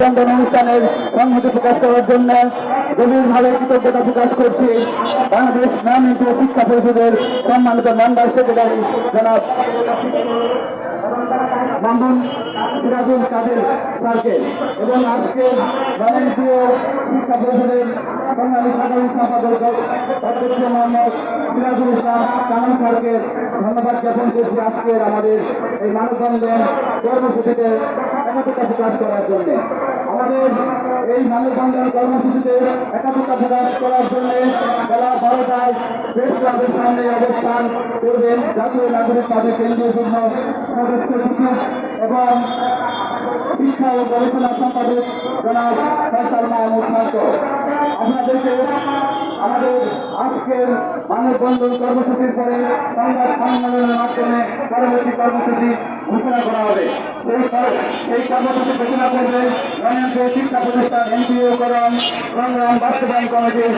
বন্ধন অনুষ্ঠানের সংহতি প্রকাশ করার জন্য গভীরভাবে কৃতজ্ঞতা প্রকাশ করছি। বাংলাদেশ গ্রামীণ শিক্ষা পরিষদের সম্মানিত মেম্বার সেক্রেটারি জনাব বন্ধন সিরাজুল কাদের স্যারকে এবং আজকে বাণিজ্যীয় শিক্ষা পরিষদের বাঙালি সাধারণ সম্পাদক অধ্যক্ষ মোহাম্মদ সিরাজুল ইসলাম কামাল স্যারকে ধন্যবাদ জ্ঞাপন করছি আজকের আমাদের এই মানববন্ধন কর্মসূচিতে। একতা প্রকাশ করার জন্য। আমাদের এই মানববন্ধন কর্মসূচিতে একাধিকতা প্রকাশ করার জন্য বেলা বারোটায় প্রেস ক্লাবের সামনে অবস্থান করবেন জাতীয় নাগরিক যুগ্ম সদস্য সচিব এবং শিক্ষা ও গবেষণা সম্পাদক জনাব ফয়সাল মাহমুদ শান্ত আপনাদেরকে আমাদের আজকের মানববন্ধন কর্মসূচির পরে সংবাদ সম্মেলনের মাধ্যমে পরবর্তী কর্মসূচি ঘোষণা করা হবে। সেই কর্মসূচি ঘোষণা করবেন রাজনীতি শিক্ষা প্রতিষ্ঠান এনপিও করণ সংগ্রাম বাস্তবায়ন কমিটির